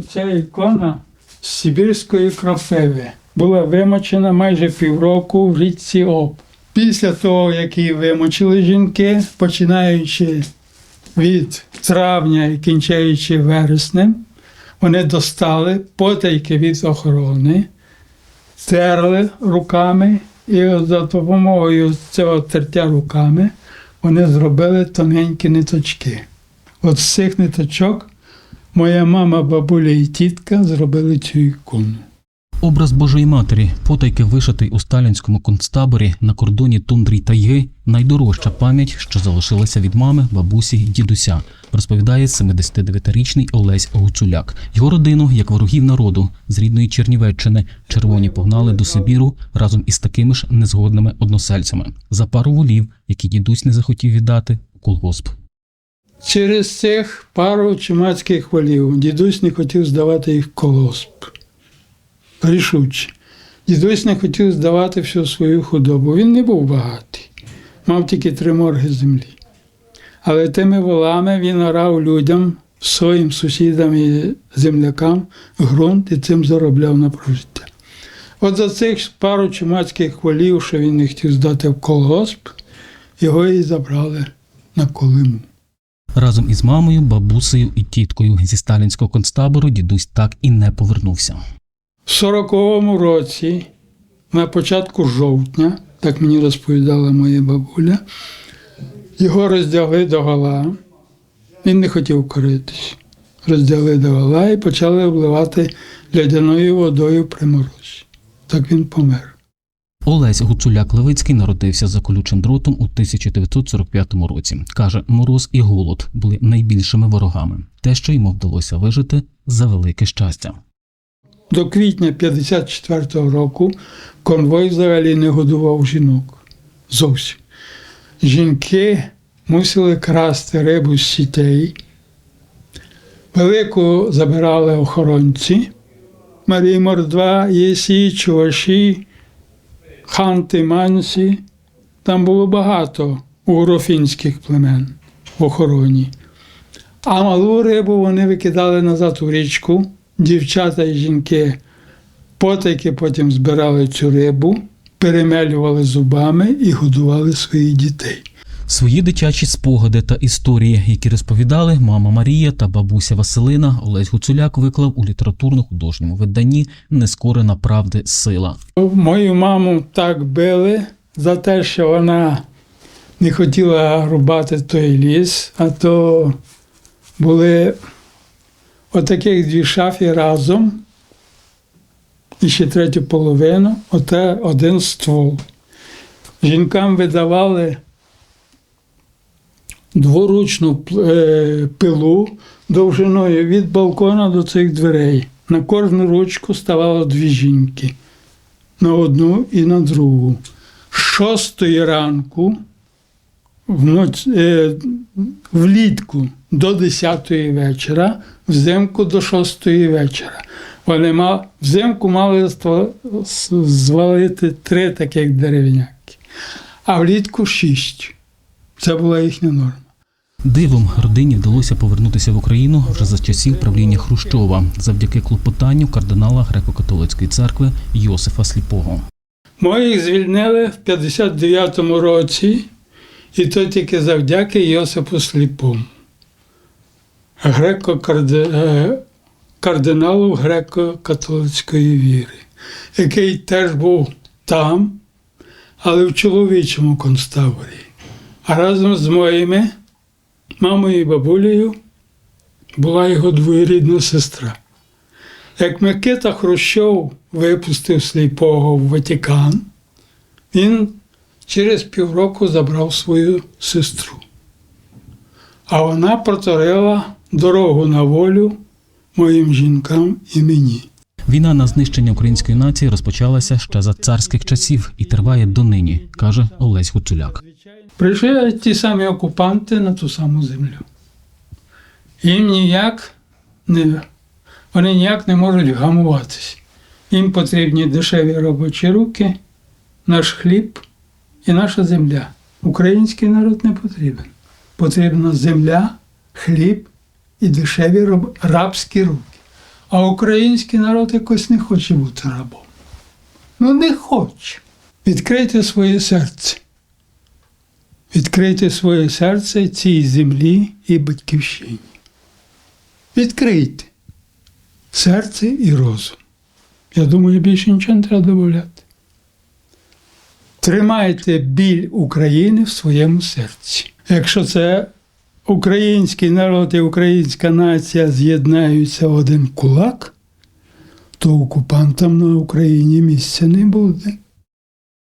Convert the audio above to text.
Ця ікона з сибірської кропиви була вимочена майже півроку в річці Об. Після того, як її вимочили жінки, починаючи від травня і кінчаючи вереснем, вони достали потайки від охорони, терли руками, і за допомогою цього тертя руками вони зробили тоненькі ниточки. От з цих ниточок моя мама, бабуля і тітка зробили цю ікону. Образ Божої Матері, потайки вишитий у сталінському концтаборі на кордоні тундри тайги, найдорожча пам'ять, що залишилася від мами, бабусі й дідуся, розповідає 79-річний Олесь Гуцуляк. Його родину, як ворогів народу з рідної Чернівеччини, червоні погнали до Сибіру разом із такими ж незгодними односельцями за пару волів, які дідусь не захотів віддати у колгосп. Через цих пару чумацьких волів дідусь не хотів здавати їх колосп. Рішуче. Дідусь не хотів здавати всю свою худобу. Він не був багатий, мав тільки три морги землі. Але тими волами він орав людям, своїм сусідам і землякам ґрунт і цим заробляв на прожиття. От за цих пару чумацьких волів, що він не хотів здати в колгосп, його і забрали на Колиму. Разом із мамою, бабусею і тіткою зі сталінського концтабору дідусь так і не повернувся. В 40-му році, на початку жовтня, так мені розповідала моя бабуля, його роздягли до гола. Він не хотів коритись. Роздягли до гола і почали обливати лядяною водою при морозі. Так він помер. Олесь Гуцуляк Левицький народився за колючим дротом у 1945 році. Каже, мороз і голод були найбільшими ворогами. Те, що йому вдалося вижити за велике щастя. До квітня 54-го року конвой взагалі не годував жінок. Зовсім. Жінки мусили красти рибу з сітей. Велику забирали охоронці. Марії Мордва, Єсі, Чуваші, Ханти, Мансі. Там було багато угрофінських племен в охороні. А малу рибу вони викидали назад у річку. Дівчата і жінки потайки потім збирали цю рибу, перемелювали зубами і годували своїх дітей. Свої дитячі спогади та історії, які розповідали мама Марія та бабуся Василина, Олесь Гуцуляк виклав у літературно-художньому виданні Нескорена правди сила. Мою маму так били за те, що вона не хотіла рубати той ліс, а то були отаких дві шафи разом, і ще третю половину, оте один ствол. Жінкам видавали дворучну е, пилу довжиною від балкона до цих дверей. На кожну ручку ставало дві жінки на одну і на другу. З шостої ранку вноч, е, влітку до 10 вечора, взимку до 6 вечора. Вони мав, взимку мали звалити три таких деревняки, а влітку шість. Це була їхня норма. Дивом родині вдалося повернутися в Україну вже за часів правління Хрущова завдяки клопотанню кардинала греко-католицької церкви Йосифа Сліпого. Моїх звільнили в 59-му році, і то тільки завдяки Йосипу Сліпому, греко-кардиналу греко-католицької віри, який теж був там, але в чоловічому концтаборі. А разом з моїми мамою і бабулею була його двоюрідна сестра. Як Микита Хрущов випустив сліпого в Ватикан, він через півроку забрав свою сестру. А вона протворила дорогу на волю моїм жінкам і мені. Війна на знищення української нації розпочалася ще за царських часів і триває донині, каже Олесь Гуцуляк. Прийшли ті самі окупанти на ту саму землю. Їм ніяк не, вони ніяк не можуть гамуватися. Їм потрібні дешеві робочі руки, наш хліб і наша земля. Український народ не потрібен. Потрібна земля, хліб і дешеві роб- рабські руки. А український народ якось не хоче бути рабом. Ну, не хоче. Відкрийте своє серце. Відкрийте своє серце цій землі і батьківщині. Відкрийте серце і розум. Я думаю, більше нічого не треба додати. Тримайте біль України в своєму серці. Якщо це український народ і українська нація з'єднаються в один кулак, то окупантам на Україні місця не буде.